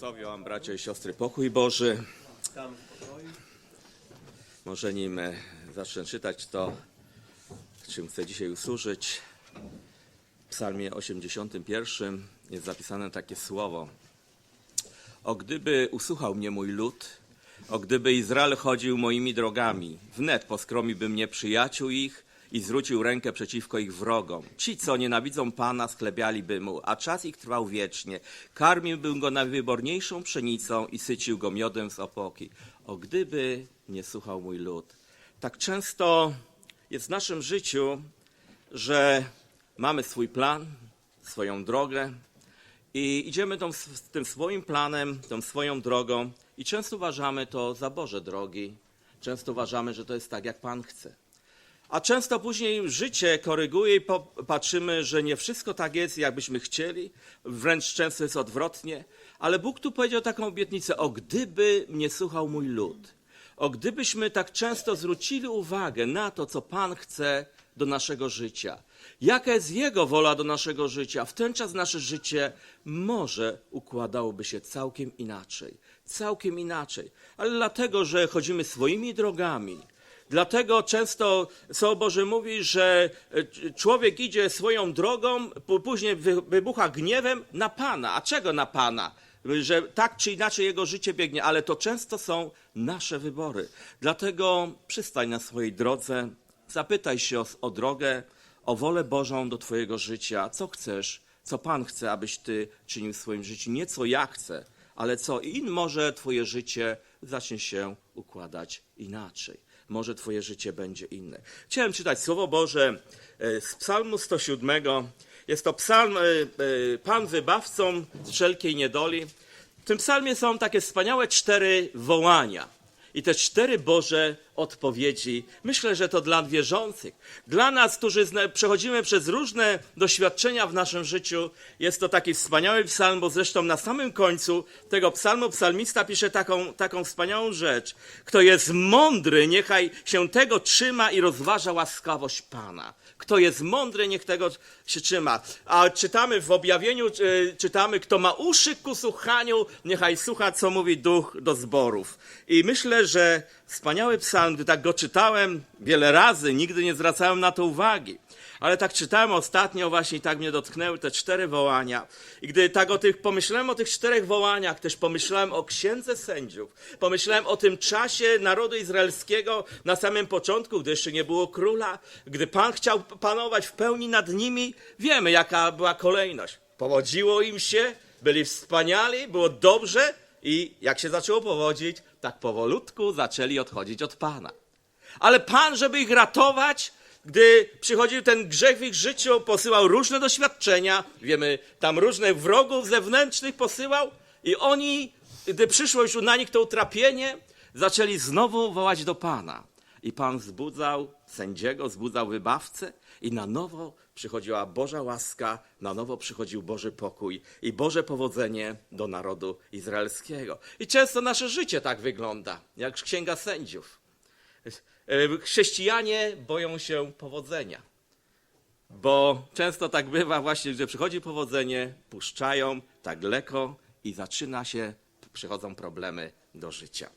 Wam bracia i siostry, pokój Boży. Może nim e, zacznę czytać to, czym chcę dzisiaj usłużyć. W psalmie 81 jest zapisane takie słowo. O gdyby usłuchał mnie mój lud, o gdyby Izrael chodził moimi drogami, wnet poskromiłbym nieprzyjaciół ich i zwrócił rękę przeciwko ich wrogom. Ci, co nienawidzą Pana, sklebialiby mu, a czas ich trwał wiecznie. Karmiłbym go najwyborniejszą pszenicą i sycił go miodem z opoki. O gdyby nie słuchał mój lud. Tak często jest w naszym życiu, że mamy swój plan, swoją drogę, i idziemy tą, tym swoim planem, tą swoją drogą i często uważamy to za Boże drogi. Często uważamy, że to jest tak, jak Pan chce. A często później życie koryguje i patrzymy, że nie wszystko tak jest, jakbyśmy chcieli. Wręcz często jest odwrotnie. Ale Bóg tu powiedział taką obietnicę, o gdyby mnie słuchał mój lud. O gdybyśmy tak często zwrócili uwagę na to, co Pan chce do naszego życia. Jaka jest Jego wola do naszego życia? W ten czas nasze życie może układałoby się całkiem inaczej. Całkiem inaczej. Ale dlatego, że chodzimy swoimi drogami, Dlatego często Słowo Boże mówi, że e, człowiek idzie swoją drogą, później wy- wybucha gniewem na Pana. A czego na Pana? Że tak czy inaczej jego życie biegnie, ale to często są nasze wybory. Dlatego przystań na swojej drodze, zapytaj się o, o drogę, o wolę Bożą do Twojego życia. Co chcesz, co Pan chce, abyś Ty czynił w swoim życiu. Nie co ja chcę, ale co i może Twoje życie zacznie się układać inaczej. Może Twoje życie będzie inne. Chciałem czytać Słowo Boże e, z Psalmu 107. Jest to psalm e, e, Pan wybawcą z wszelkiej niedoli. W tym psalmie są takie wspaniałe cztery wołania. I te cztery Boże odpowiedzi, myślę, że to dla wierzących, dla nas, którzy przechodzimy przez różne doświadczenia w naszym życiu, jest to taki wspaniały psalm, bo zresztą na samym końcu tego psalmu psalmista pisze taką, taką wspaniałą rzecz. Kto jest mądry, niechaj się tego trzyma i rozważa łaskawość Pana. Kto jest mądry, niech tego się trzyma. A czytamy w objawieniu, czytamy, kto ma uszy ku słuchaniu, niechaj słucha, co mówi duch do zborów. I myślę, że wspaniały psalm, gdy tak go czytałem wiele razy, nigdy nie zwracałem na to uwagi. Ale tak czytałem ostatnio właśnie i tak mnie dotknęły te cztery wołania. I gdy tak o tych, pomyślałem o tych czterech wołaniach, też pomyślałem o księdze sędziów. Pomyślałem o tym czasie narodu izraelskiego na samym początku, gdy jeszcze nie było króla, gdy Pan chciał panować w pełni nad nimi. Wiemy, jaka była kolejność. Powodziło im się, byli wspaniali, było dobrze i jak się zaczęło powodzić, tak powolutku zaczęli odchodzić od Pana. Ale Pan, żeby ich ratować, gdy przychodził ten grzech w ich życiu, posyłał różne doświadczenia, wiemy, tam różnych wrogów zewnętrznych posyłał i oni, gdy przyszło już na nich to utrapienie, zaczęli znowu wołać do Pana. I Pan wzbudzał sędziego, wzbudzał wybawcę i na nowo przychodziła Boża łaska, na nowo przychodził Boży pokój i Boże powodzenie do narodu izraelskiego. I często nasze życie tak wygląda, jak księga sędziów. E, Chrześcijanie boją się powodzenia, bo często tak bywa właśnie, że przychodzi powodzenie, puszczają tak lekko i zaczyna się, przychodzą problemy do życia.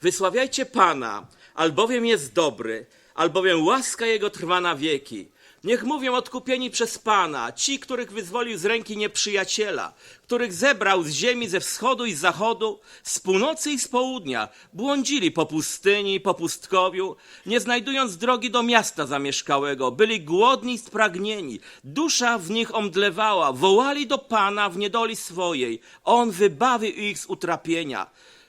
Wysławiajcie Pana, albowiem jest dobry, albowiem łaska Jego trwa na wieki. Niech mówią odkupieni przez Pana, ci, których wyzwolił z ręki nieprzyjaciela, których zebrał z ziemi ze wschodu i z zachodu, z północy i z południa, błądzili po pustyni, po pustkowiu, nie znajdując drogi do miasta zamieszkałego, byli głodni i spragnieni, dusza w nich omdlewała, wołali do Pana w niedoli swojej, On wybawił ich z utrapienia.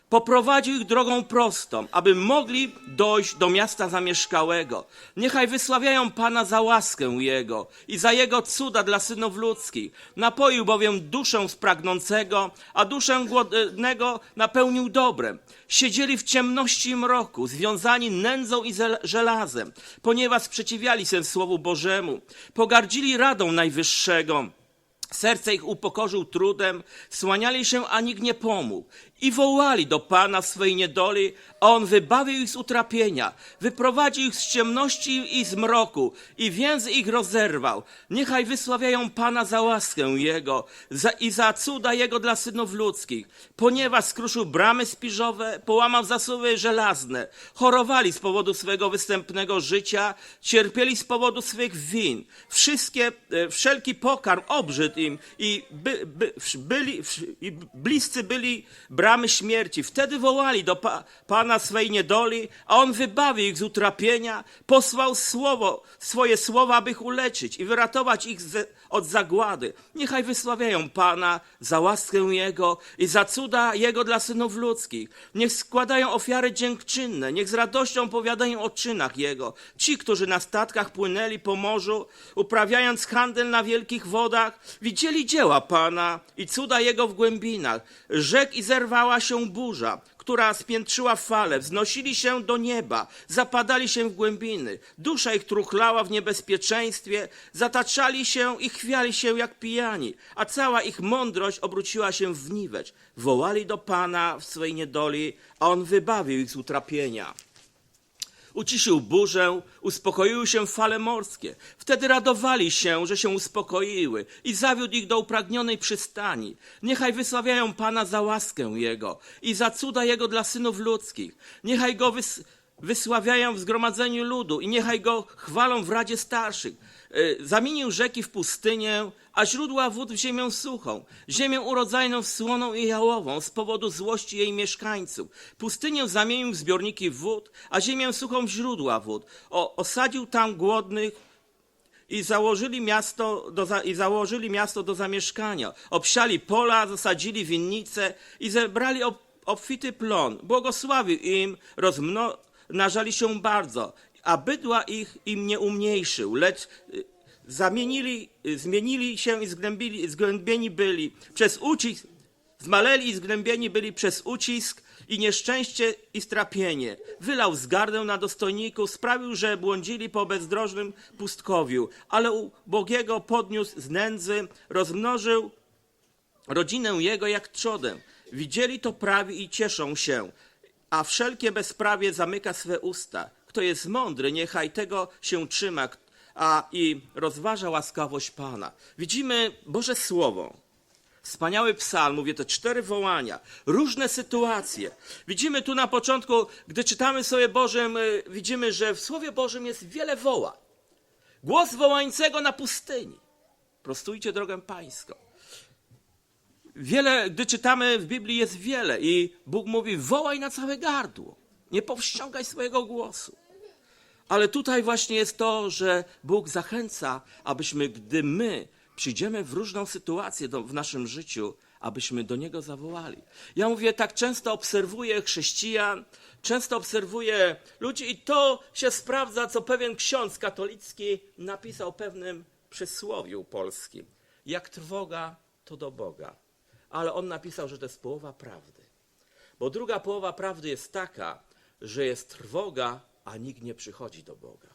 Poprowadził ich drogą prostą, aby mogli dojść do miasta zamieszkałego. Niechaj wysławiają Pana za łaskę Jego i za Jego cuda dla synów ludzkich. Napoił bowiem duszę spragnącego, a duszę głodnego napełnił dobrem. Siedzieli w ciemności i mroku, związani nędzą i żelazem, ponieważ sprzeciwiali się Słowu Bożemu. Pogardzili radą Najwyższego Serce ich upokorzył trudem, słaniali się, a nikt nie pomógł. I wołali do Pana swej niedoli, a On wybawił ich z utrapienia, wyprowadził ich z ciemności i z mroku i więzy ich rozerwał. Niechaj wysławiają Pana za łaskę Jego za, i za cuda Jego dla synów ludzkich, ponieważ skruszył bramy spiżowe, połamał zasuwy żelazne, chorowali z powodu swego występnego życia, cierpieli z powodu swych win. Wszystkie, e, wszelki pokarm obrzydł im i by, by, byli, i bliscy byli bramy śmierci. Wtedy wołali do pa, Pana swej niedoli, a On wybawił ich z utrapienia, posłał słowo, swoje słowa, aby ich uleczyć i wyratować ich ze, od zagłady. Niechaj wysławiają Pana za łaskę Jego i za cuda Jego dla synów ludzkich. Niech składają ofiary dziękczynne, niech z radością powiadają o czynach Jego. Ci, którzy na statkach płynęli po morzu, uprawiając handel na wielkich wodach, widzieli dzieła Pana i cuda Jego w głębinach. Rzek i zerwała się burza, która spiętrzyła fale, wznosili się do nieba, zapadali się w głębiny. Dusza ich truchlała w niebezpieczeństwie, zataczali się i chwiali się jak pijani, a cała ich mądrość obróciła się w niwecz. Wołali do Pana w swej niedoli, a On wybawił ich z utrapienia. Uciszył burzę, uspokoiły się fale morskie. Wtedy radowali się, że się uspokoiły i zawiódł ich do upragnionej przystani. Niechaj wysławiają Pana za łaskę Jego i za cuda Jego dla synów ludzkich. Niechaj Go wys wysławiają w zgromadzeniu ludu i niechaj Go chwalą w Radzie Starszych. Y, Zamienił rzeki w pustynię, a źródła wód w ziemię suchą, ziemię urodzajną w słoną i jałową z powodu złości jej mieszkańców. Pustynię zamienił w zbiorniki wód, a ziemię suchą w źródła wód. O, osadził tam głodnych i założyli miasto do, za, i założyli miasto do zamieszkania. Obsiali pola, zasadzili winnice i zebrali ob, obfity plon. Błogosławił im, rozmnażali się bardzo, a bydła ich im nie umniejszył, lecz y, zamienili, y, zmienili się i zgnębili, zgnębieni byli przez ucisk, zmaleli i zgnębieni byli przez ucisk i nieszczęście i strapienie. Wylał zgardę na dostojników, sprawił, że błądzili po bezdrożnym pustkowiu, ale u Bogiego podniósł z nędzy, rozmnożył rodzinę jego jak trzodę. Widzieli to prawi i cieszą się, a wszelkie bezprawie zamyka swe usta. Kto jest mądry, niechaj tego się trzyma, a i rozważa łaskawość Pana. Widzimy Boże Słowo. Wspaniały psalm, mówię te cztery wołania, różne sytuacje. Widzimy tu na początku, gdy czytamy sobie Bożym, widzimy, że w Słowie Bożym jest wiele wołań. Głos wołańcego na pustyni. Prostujcie drogę pańską. Wiele, gdy czytamy w Biblii jest wiele i Bóg mówi wołaj na całe gardło. Nie powściągaj swojego głosu. Ale tutaj właśnie jest to, że Bóg zachęca, abyśmy, gdy my przyjdziemy w różną sytuację do, w naszym życiu, abyśmy do Niego zawołali. Ja mówię, tak często obserwuję chrześcijan, często obserwuję ludzi i to się sprawdza, co pewien ksiądz katolicki napisał pewnym przysłowiu polskim. Jak trwoga, to do Boga. Ale on napisał, że to jest połowa prawdy. Bo druga połowa prawdy jest taka, że jest trwoga, a nikt nie przychodzi do Boga.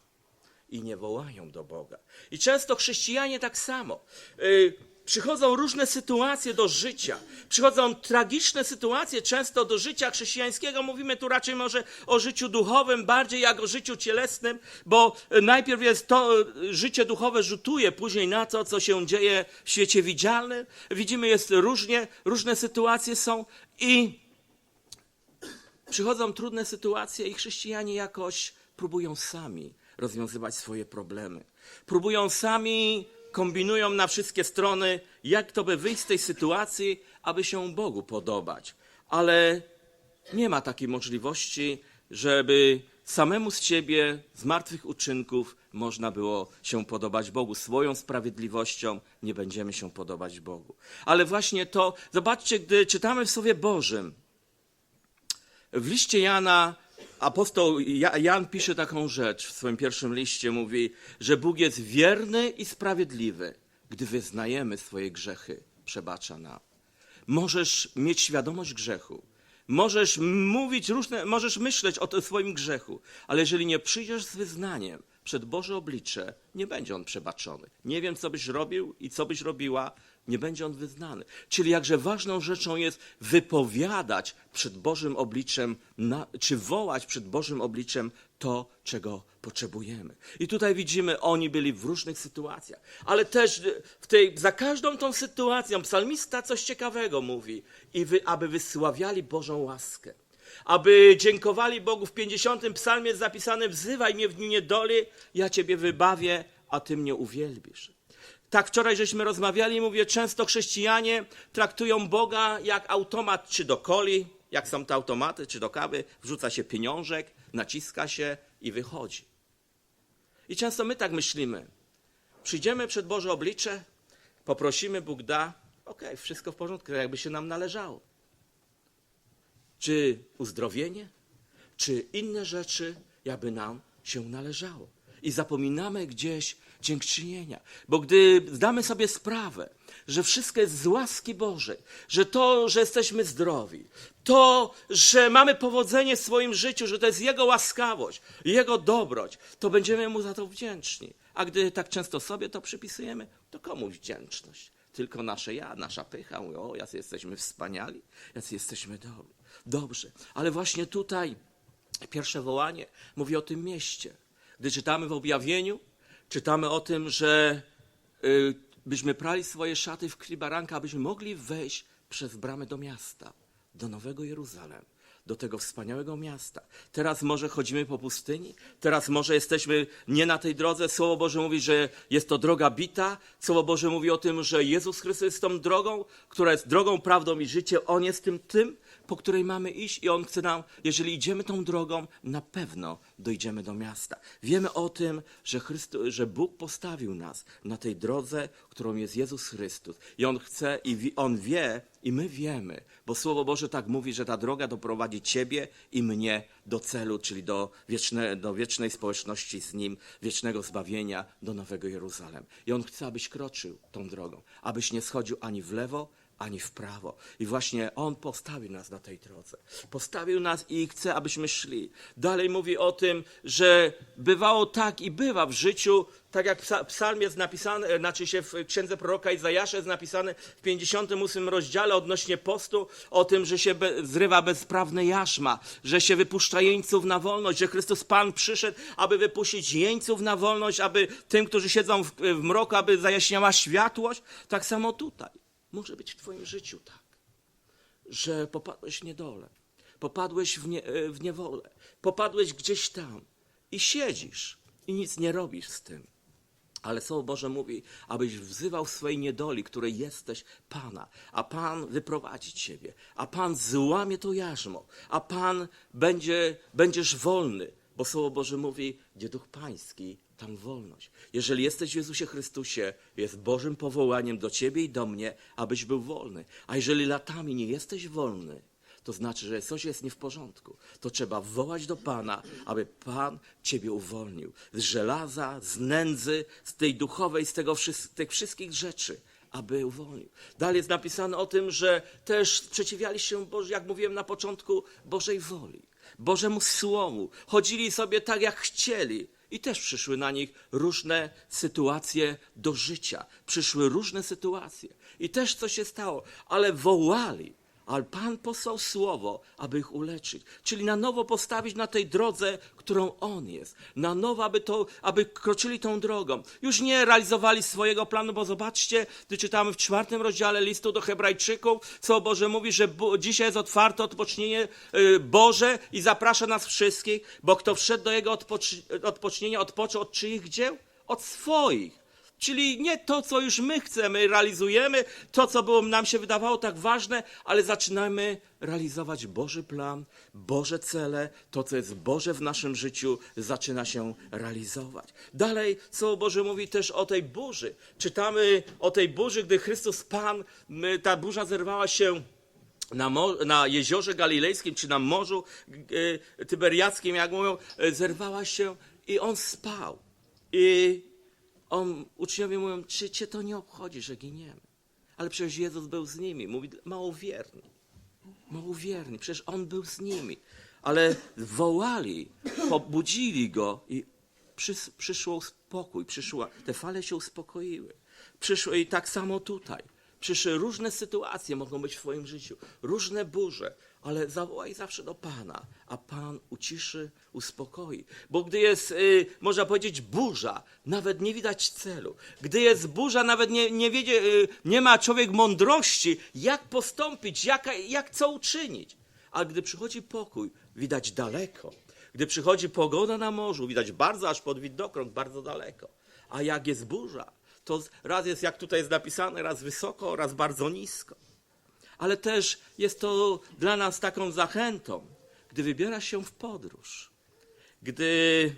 I nie wołają do Boga. I często chrześcijanie tak samo. Yy, przychodzą różne sytuacje do życia. Przychodzą tragiczne sytuacje często do życia chrześcijańskiego. Mówimy tu raczej może o życiu duchowym, bardziej jak o życiu cielesnym, bo y, najpierw jest to y, życie duchowe rzutuje później na to, co się dzieje w świecie widzialnym. Widzimy, jest różnie, różne sytuacje są i przychodzą trudne sytuacje i chrześcijanie jakoś próbują sami rozwiązywać swoje problemy. Próbują sami, kombinują na wszystkie strony, jak to by wyjść z tej sytuacji, aby się Bogu podobać. Ale nie ma takiej możliwości, żeby samemu z siebie, z martwych uczynków, można było się podobać Bogu. Swoją sprawiedliwością nie będziemy się podobać Bogu. Ale właśnie to, zobaczcie, gdy czytamy w Słowie Bożym, w liście Jana apostoł Ja- Jan pisze taką rzecz w swoim pierwszym liście, mówi, że Bóg jest wierny i sprawiedliwy. Gdy wyznajemy swoje grzechy, przebacza nam. Możesz mieć świadomość grzechu. Możesz mówić różne, możesz myśleć o swoim grzechu, ale jeżeli nie przyjdziesz z wyznaniem przed Boże oblicze, nie będzie on przebaczony. Nie wiem, co byś robił i co byś robiła, nie będzie on wyznany. Czyli jakże ważną rzeczą jest wypowiadać przed Bożym obliczem, czy wołać przed Bożym obliczem to, czego potrzebujemy. I tutaj widzimy, oni byli w różnych sytuacjach, ale też w tej, za każdą tą sytuacją psalmista coś ciekawego mówi, i wy, aby wysławiali Bożą łaskę. Aby dziękowali Bogu w 50. psalmie jest zapisane: Wzywaj mnie w dniu niedoli, ja Ciebie wybawię, a Ty mnie uwielbisz. Tak wczoraj żeśmy rozmawiali, mówię, często chrześcijanie traktują Boga jak automat, czy do coli, jak są te automaty, czy do kawy, wrzuca się pieniążek, naciska się i wychodzi. I często my tak myślimy. Przyjdziemy przed Boże oblicze, poprosimy, Bóg da, okej, wszystko w porządku, jakby się nam należało. Czy uzdrowienie, czy inne rzeczy, jakby nam się należało. I zapominamy gdzieś dziękczynienia. Bo gdy zdamy sobie sprawę, że wszystko jest z łaski Bożej, że to, że jesteśmy zdrowi, to, że mamy powodzenie w swoim życiu, że to jest Jego łaskawość, Jego dobroć, to będziemy Mu za to wdzięczni. A gdy tak często sobie to przypisujemy, to komu wdzięczność? Tylko nasze ja, nasza pycha. O, jacy jesteśmy wspaniali, jacy jesteśmy dobrzy. Dobrze, ale właśnie tutaj pierwsze wołanie mówi o tym mieście. Gdy czytamy w objawieniu, czytamy o tym, że y, byśmy prali swoje szaty w krwi baranka, abyśmy mogli wejść przez bramę do miasta, do Nowego Jeruzalem, do tego wspaniałego miasta. Teraz może chodzimy po pustyni, teraz może jesteśmy nie na tej drodze. Słowo Boże mówi, że jest to droga bita. Słowo Boże mówi o tym, że Jezus Chrystus jest tą drogą, która jest drogą, prawdą i życiem. On jest tym, tym, po której mamy iść i On chce nam, jeżeli idziemy tą drogą, na pewno dojdziemy do miasta. Wiemy o tym, że, Chrystu, że Bóg postawił nas na tej drodze, którą jest Jezus Chrystus. I On chce, i On wie, i my wiemy, bo Słowo Boże tak mówi, że ta droga doprowadzi Ciebie i mnie do celu, czyli do, wieczne, do wiecznej społeczności z Nim, wiecznego zbawienia, do Nowego Jeruzalem. I On chce, abyś kroczył tą drogą, abyś nie schodził ani w lewo, ani w prawo. I właśnie On postawił nas na tej drodze. Postawił nas i chce, abyśmy szli. Dalej mówi o tym, że bywało tak i bywa w życiu, tak jak w psalmie jest napisane, znaczy się w księdze proroka Izajasza jest napisane w 58 rozdziale odnośnie postu, o tym, że się be, zrywa bezprawne jarzma, że się wypuszcza jeńców na wolność, że Chrystus Pan przyszedł, aby wypuścić jeńców na wolność, aby tym, którzy siedzą w, w mroku, aby zajaśniała światłość. Tak samo tutaj. Może być w Twoim życiu tak, że popadłeś w niedolę, popadłeś w, nie, w niewolę, popadłeś gdzieś tam i siedzisz i nic nie robisz z tym. Ale Słowo Boże mówi, abyś wzywał swojej niedoli, której jesteś Pana, a Pan wyprowadzi Ciebie, a Pan złamie to jarzmo, a Pan będzie, będziesz wolny, bo Słowo Boże mówi, gdzie Duch Pański, tam wolność. Jeżeli jesteś w Jezusie Chrystusie, jest Bożym powołaniem do Ciebie i do mnie, abyś był wolny. A jeżeli latami nie jesteś wolny, to znaczy, że coś jest nie w porządku. To trzeba wołać do Pana, aby Pan Ciebie uwolnił z żelaza, z nędzy, z tej duchowej, z tego, wszy- tych wszystkich rzeczy, aby uwolnił. Dalej jest napisane o tym, że też sprzeciwiali się, Boże, jak mówiłem na początku, Bożej woli, Bożemu Słowu. Chodzili sobie tak, jak chcieli. I też przyszły na nich różne sytuacje do życia. Przyszły różne sytuacje. I też co się stało, ale wołali. Ale Pan posłał słowo, aby ich uleczyć. Czyli na nowo postawić na tej drodze, którą On jest. Na nowo, aby, to, aby kroczyli tą drogą. Już nie realizowali swojego planu, bo zobaczcie, gdy czytamy w czwartym rozdziale listu do Hebrajczyków, co Boże mówi, że dzisiaj jest otwarte odpocznienie y, Boże i zaprasza nas wszystkich, bo kto wszedł do Jego odpocznienia, odpoczął od czyich dzieł? Od swoich. Czyli nie to, co już my chcemy, realizujemy, to, co było nam się wydawało tak ważne, ale zaczynamy realizować Boży plan, Boże cele, to, co jest Boże w naszym życiu, zaczyna się realizować. Dalej, Słowo Boże mówi też o tej burzy. Czytamy o tej burzy, gdy Chrystus Pan, ta burza zerwała się na, na jeziorze galilejskim, czy na morzu e, tyberiackim, jak mówią, e, zerwała się i on spał. I on, uczniowie mówią, czy cię to nie obchodzi, że giniemy? Ale przecież Jezus był z nimi. Mówi, małowierni. Małowierni, przecież On był z nimi. Ale wołali, pobudzili Go i przys, przyszło spokój, przyszła, te fale się uspokoiły. Przyszło i tak samo tutaj. Przyszły różne sytuacje mogą być w Twoim życiu, różne burze, ale zawołaj zawsze do Pana, a Pan uciszy, uspokoi. Bo gdy jest, y, można powiedzieć, burza, nawet nie widać celu. Gdy jest burza, nawet nie, nie, wiedzie, y, nie ma człowiek mądrości, jak postąpić, jak, jak co uczynić. A gdy przychodzi pokój, widać daleko. Gdy przychodzi pogoda na morzu, widać bardzo, aż pod widokrąg, bardzo daleko. A jak jest burza, to raz jest, jak tutaj jest napisane, raz wysoko, raz bardzo nisko. Ale też jest to dla nas taką zachętą, gdy wybierasz się w podróż, gdy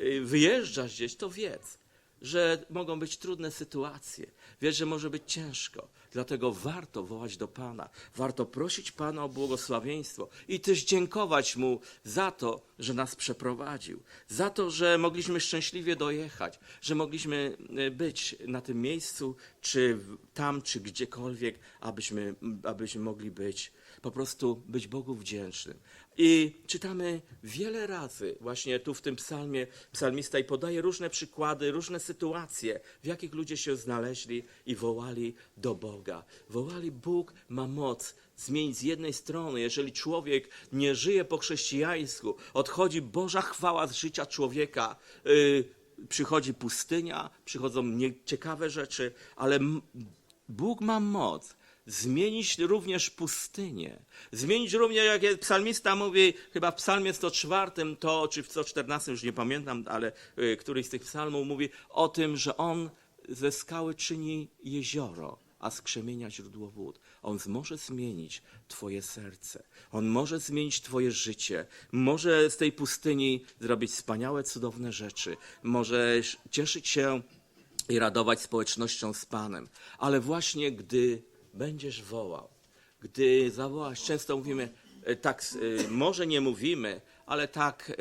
y, wyjeżdżasz gdzieś, to wiedz, że mogą być trudne sytuacje. Wiesz, że może być ciężko. Dlatego warto wołać do Pana. Warto prosić Pana o błogosławieństwo i też dziękować Mu za to, że nas przeprowadził. Za to, że mogliśmy szczęśliwie dojechać, że mogliśmy y, być na tym miejscu, czy tam, czy gdziekolwiek, abyśmy, abyśmy mogli być. Po prostu być Bogu wdzięcznym. I czytamy wiele razy, właśnie tu w tym psalmie, psalmista i podaje różne przykłady, różne sytuacje, w jakich ludzie się znaleźli i wołali do Boga. Wołali, Bóg ma moc zmienić z jednej strony, jeżeli człowiek nie żyje po chrześcijańsku, odchodzi Boża chwała z życia człowieka, yy, przychodzi pustynia, przychodzą nieciekawe rzeczy, ale Bóg ma moc zmienić również pustynię. Zmienić również, jak psalmista mówi, chyba w psalmie 104, to, czy w 114, już nie pamiętam, ale y, któryś z tych psalmów mówi o tym, że on ze skały czyni jezioro, a z krzemienia źródło wód. On może zmienić twoje serce. On może zmienić twoje życie. Może z tej pustyni zrobić wspaniałe, cudowne rzeczy. Możesz cieszyć się i radować społecznością z Panem. Ale właśnie gdy będziesz wołał, gdy zawołasz, często mówimy, e, tak, e, może nie mówimy, ale tak e,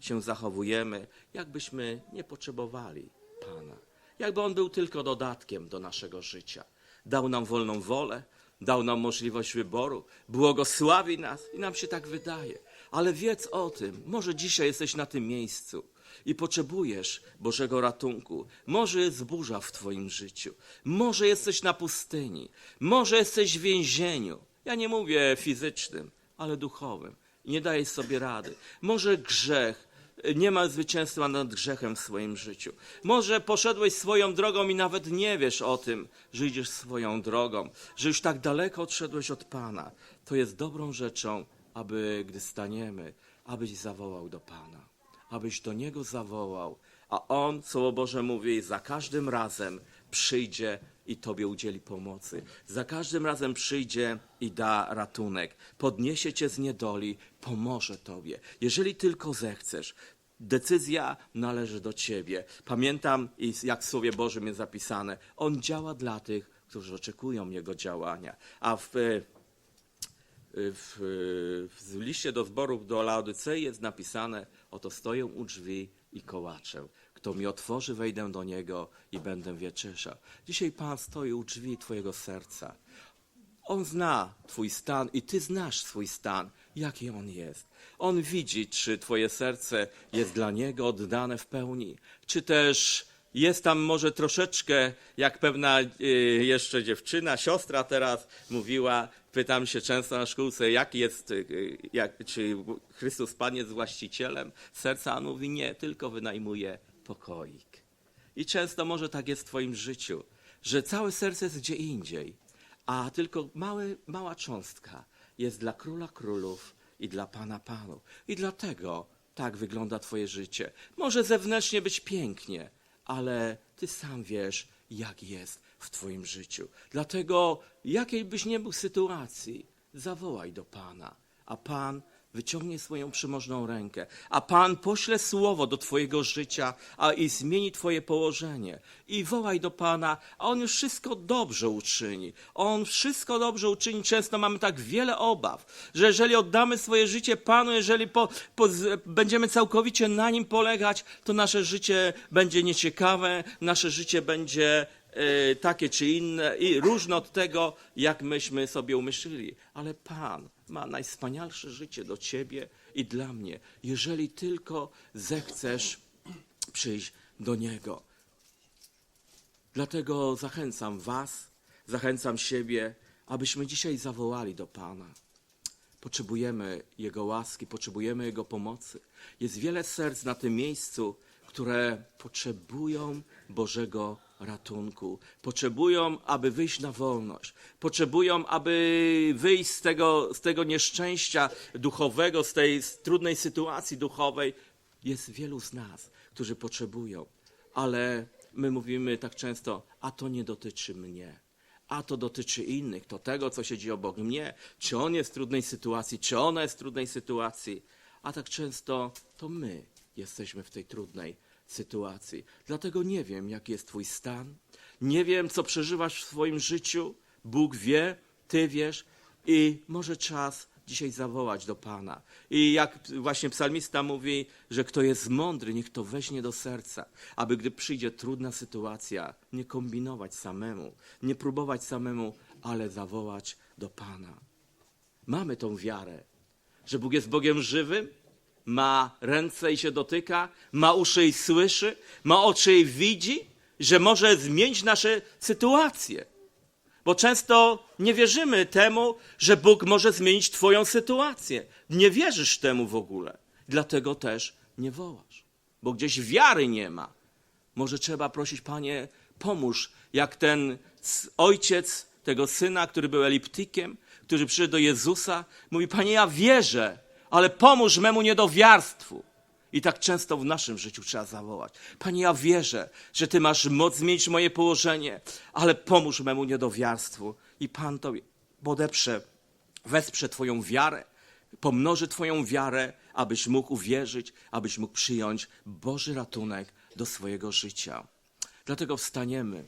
się zachowujemy, jakbyśmy nie potrzebowali Pana. Jakby On był tylko dodatkiem do naszego życia. Dał nam wolną wolę, dał nam możliwość wyboru, błogosławi nas i nam się tak wydaje. Ale wiedz o tym, może dzisiaj jesteś na tym miejscu i potrzebujesz Bożego ratunku. Może jest burza w Twoim życiu, może jesteś na pustyni, może jesteś w więzieniu. Ja nie mówię fizycznym, ale duchowym. Nie dajesz sobie rady. Może grzech, nie ma zwycięstwa nad grzechem w swoim życiu. Może poszedłeś swoją drogą i nawet nie wiesz o tym, że idziesz swoją drogą, że już tak daleko odszedłeś od Pana. To jest dobrą rzeczą, aby gdy staniemy, abyś zawołał do Pana abyś do Niego zawołał, a On, Słowo Boże mówi, za każdym razem przyjdzie i Tobie udzieli pomocy. Za każdym razem przyjdzie i da ratunek. Podniesie Cię z niedoli, pomoże Tobie. Jeżeli tylko zechcesz. Decyzja należy do Ciebie. Pamiętam, jak w Słowie Bożym jest zapisane, On działa dla tych, którzy oczekują Jego działania. A w e, w, w liście do zborów do Laodycei jest napisane: Oto stoję u drzwi i kołaczę. Kto mi otworzy, wejdę do niego i będę wieczerzał. Dzisiaj Pan stoi u drzwi Twojego serca. On zna Twój stan i Ty znasz swój stan, jaki on jest. On widzi, czy Twoje serce jest dla Niego oddane w pełni, czy też jest tam może troszeczkę, jak pewna y, jeszcze dziewczyna, siostra teraz mówiła, pytam się często na szkółce, jak jest, y, jak, czy Chrystus Pan jest właścicielem serca, a mówi nie, tylko wynajmuje pokoik. I często może tak jest w Twoim życiu, że całe serce jest gdzie indziej, a tylko mały, mała cząstka jest dla króla królów i dla pana panów. I dlatego tak wygląda Twoje życie. Może zewnętrznie być pięknie, ale Ty sam wiesz, jak jest w Twoim życiu. Dlatego, jakiej byś nie był sytuacji, zawołaj do Pana, a Pan wyciągnie swoją przymożną rękę, a Pan pośle słowo do Twojego życia a i zmieni Twoje położenie. I wołaj do Pana, a On już wszystko dobrze uczyni. On wszystko dobrze uczyni. Często mamy tak wiele obaw, że jeżeli oddamy swoje życie Panu, jeżeli po, po, będziemy całkowicie na Nim polegać, to nasze życie będzie nieciekawe, nasze życie będzie takie czy inne i różne od tego, jak myśmy sobie umyślili. Ale Pan ma najwspanialsze życie do Ciebie i dla mnie, jeżeli tylko zechcesz przyjść do Niego. Dlatego zachęcam Was, zachęcam siebie, abyśmy dzisiaj zawołali do Pana. Potrzebujemy Jego łaski, potrzebujemy Jego pomocy. Jest wiele serc na tym miejscu, które potrzebują Bożego ratunku. Potrzebują, aby wyjść na wolność. Potrzebują, aby wyjść z tego, z tego nieszczęścia duchowego, z tej trudnej sytuacji duchowej. Jest wielu z nas, którzy potrzebują, ale my mówimy tak często, a to nie dotyczy mnie a to dotyczy innych, to tego, co się dzieje obok mnie, czy on jest w trudnej sytuacji, czy ona jest w trudnej sytuacji, a tak często to my jesteśmy w tej trudnej sytuacji. Dlatego nie wiem, jaki jest Twój stan, nie wiem, co przeżywasz w swoim życiu. Bóg wie, Ty wiesz i może czas dzisiaj zawołać do Pana. I jak właśnie psalmista mówi, że kto jest mądry, niech to weźmie do serca, aby gdy przyjdzie trudna sytuacja, nie kombinować samemu, nie próbować samemu, ale zawołać do Pana. Mamy tą wiarę, że Bóg jest Bogiem żywym, ma ręce i się dotyka, ma uszy i słyszy, ma oczy i widzi, że może zmienić nasze sytuacje. Bo często nie wierzymy temu, że Bóg może zmienić Twoją sytuację. Nie wierzysz temu w ogóle. Dlatego też nie wołasz, bo gdzieś wiary nie ma. Może trzeba prosić, Panie, pomóż, jak ten ojciec tego syna, który był eliptykiem, który przyszedł do Jezusa, mówi: Panie, ja wierzę, ale pomóż memu niedowiarstwu. I tak często w naszym życiu trzeba zawołać. Panie, ja wierzę, że Ty masz moc zmienić moje położenie, ale pomóż memu niedowiarstwu. I Pan Tobie podeprze, wesprze Twoją wiarę, pomnoży Twoją wiarę, abyś mógł uwierzyć, abyś mógł przyjąć Boży ratunek do swojego życia. Dlatego wstaniemy.